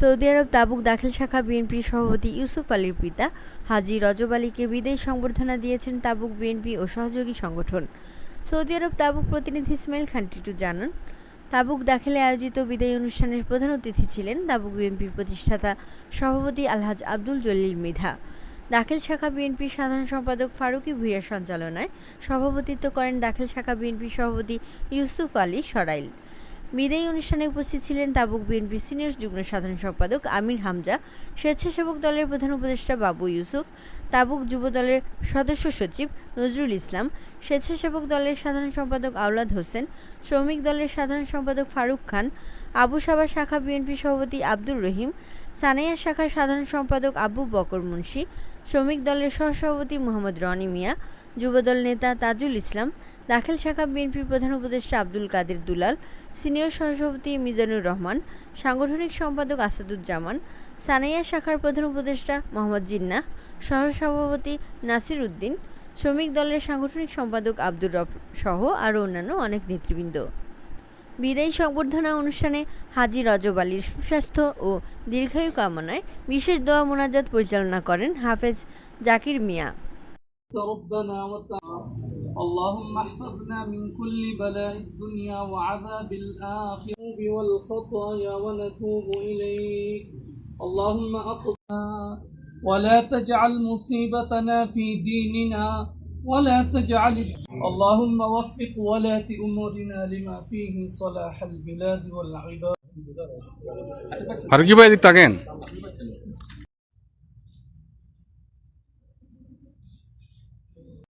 Saudi আরব তাবুক দাখিল শাখা বিএনপির সভাপতি ইউসুফ আলীর পিতা হাজি রজব আলীকে বিদায়ী সংবর্ধনা দিয়েছেন তাবুক বিএনপি ও সহযোগী সংগঠন। সৌদি আরব তাবুক প্রতিনিধি ইসমাইল খান টিটু জানান, তাবুক দাখিলে আয়োজিত বিদায়ী অনুষ্ঠানের প্রধান অতিথি ছিলেন তাবুক বিএনপির প্রতিষ্ঠাতা সভাপতি আলহাজ আব্দুল জলিল মৃধা। দাখিল শাখা বিএনপির সাধারণ সম্পাদক ফারুকী ভূঁইয়ার সঞ্চালনায় সভাপতিত্ব করেন দাখিল শাখা বিএনপির সভাপতি ইউসুফ আলী সরাইল। বিদায়ী অনুষ্ঠানে উপস্থিত ছিলেন তাবুক বিএনপির সিনিয়র যুগ্ম সাধারণ সম্পাদক আমির হামজা, স্বেচ্ছাসেবক দলের প্রধান উপদেষ্টা বাবু ইউসুফ, তাবুক যুব দলের সদস্য সচিব নজরুল ইসলাম, স্বেচ্ছাসেবক দলের সাধারণ সম্পাদক আওলাদ হোসেন, শ্রমিক দলের সাধারণ সম্পাদক ফারুক খান, আবু সাবা শাখা বিএনপি সভাপতি আব্দুর রহিম, সানাইয়া শাখার সাধারণ সম্পাদক আবু বকর মুন্সি, শ্রমিক দলের সহসভাপতি মোহাম্মদ রনি মিয়া যুবদল নেতা তাজুল ইসলাম দাখিল শাখা বিএনপির প্রধান উপদেষ্টা আব্দুল কাদের দুলাল, সিনিয়র সহসভাপতি মিজানুর রহমান, সাংগঠনিক সম্পাদক আসাদুজ্জামান, সানাইয়া শাখার প্রধান উপদেষ্টা মোহাম্মদ জিন্না সহসভাপতি নাসির উদ্দিন, শ্রমিক দলের সাংগঠনিক সম্পাদক আব্দুর রব সহ আরও অন্যান্য অনেক নেতৃবৃন্দ। বিদায়ী সংবর্ধনা অনুষ্ঠানে হাজি রজব আলীর সুস্বাস্থ্য ও দীর্ঘায়ু কামনায় বিশেষ দোয়া মোনাজাত পরিচালনা করেন হাফেজ জাকির মিয়া। اللهم احفظنا من كل بلاء الدنيا وعذاب الآخرة والخطايا ونتوب إليك. اللهم أقصنا ولا تجعل مصيبتنا في ديننا ولا تجعل اللهم وفق ولاة أمورنا لما فيه صلاح البلاد والعباد. هرجي بقى